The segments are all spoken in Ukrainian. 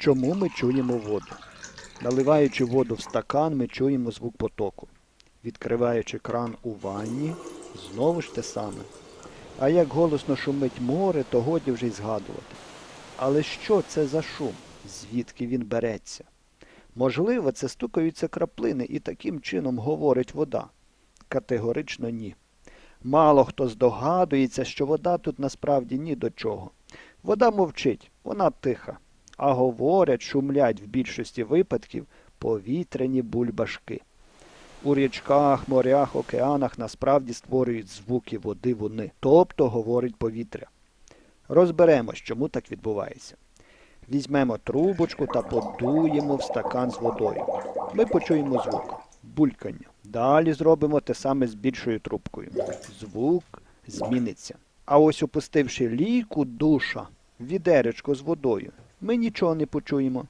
Чому ми чуємо воду? Наливаючи воду в стакан, ми чуємо звук потоку. Відкриваючи кран у ванні, знову ж те саме. А як голосно шумить море, то годі вже й згадувати. Але що це за шум? Звідки він береться? Можливо, це стукаються краплини і таким чином говорить вода. Категорично ні. Мало хто здогадується, що вода тут насправді ні до чого. Вода мовчить, вона тиха, а говорять, шумлять в більшості випадків повітряні бульбашки. У річках, морях, океанах насправді створюють звуки води вони, тобто говорить повітря. Розберемось, чому так відбувається. Візьмемо трубочку та подуємо в стакан з водою. Ми почуємо звук булькання. Далі зробимо те саме з більшою трубкою. Звук зміниться. А ось опустивши лійку душа, відеречко з водою, ми нічого не почуємо.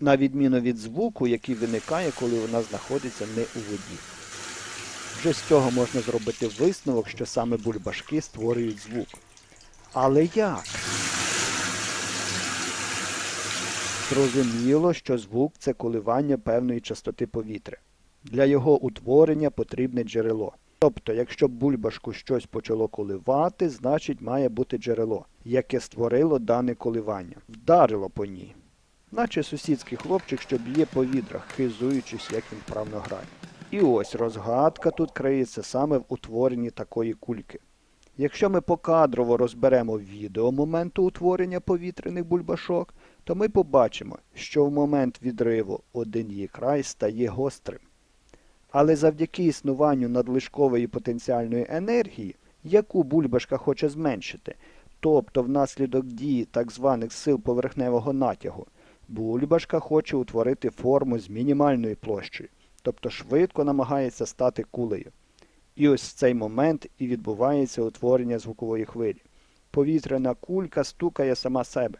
На відміну від звуку, який виникає, коли вона знаходиться не у воді. Вже з цього можна зробити висновок, що саме бульбашки створюють звук. Але як? Зрозуміло, що звук це коливання певної частоти повітря. Для його утворення потрібне джерело. Тобто, якщо бульбашку щось почало коливати, значить має бути джерело, яке створило дане коливання, вдарило по ній. Наче сусідський хлопчик, що б'є по відрах, хизуючись, як він вправно грає. І ось розгадка тут криється саме в утворенні такої кульки. Якщо ми покадрово розберемо відео моменту утворення повітряних бульбашок, то ми побачимо, що в момент відриву один її край стає гострим. Але завдяки існуванню надлишкової потенціальної енергії, яку бульбашка хоче зменшити, тобто внаслідок дії так званих сил поверхневого натягу, бульбашка хоче утворити форму з мінімальною площею, тобто швидко намагається стати кулею. І ось в цей момент і відбувається утворення звукової хвилі. Повітряна кулька стукає сама себе.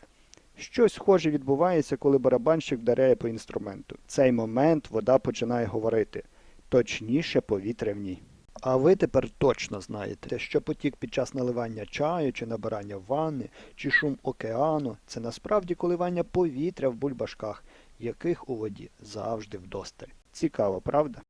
Щось схоже відбувається, коли барабанщик вдаряє по інструменту. В цей момент вода починає говорити, точніше повітря в ній. А ви тепер точно знаєте, що потік під час наливання чаю чи набирання ванни, чи шум океану це насправді коливання повітря в бульбашках, яких у воді завжди вдосталь. Цікаво, правда?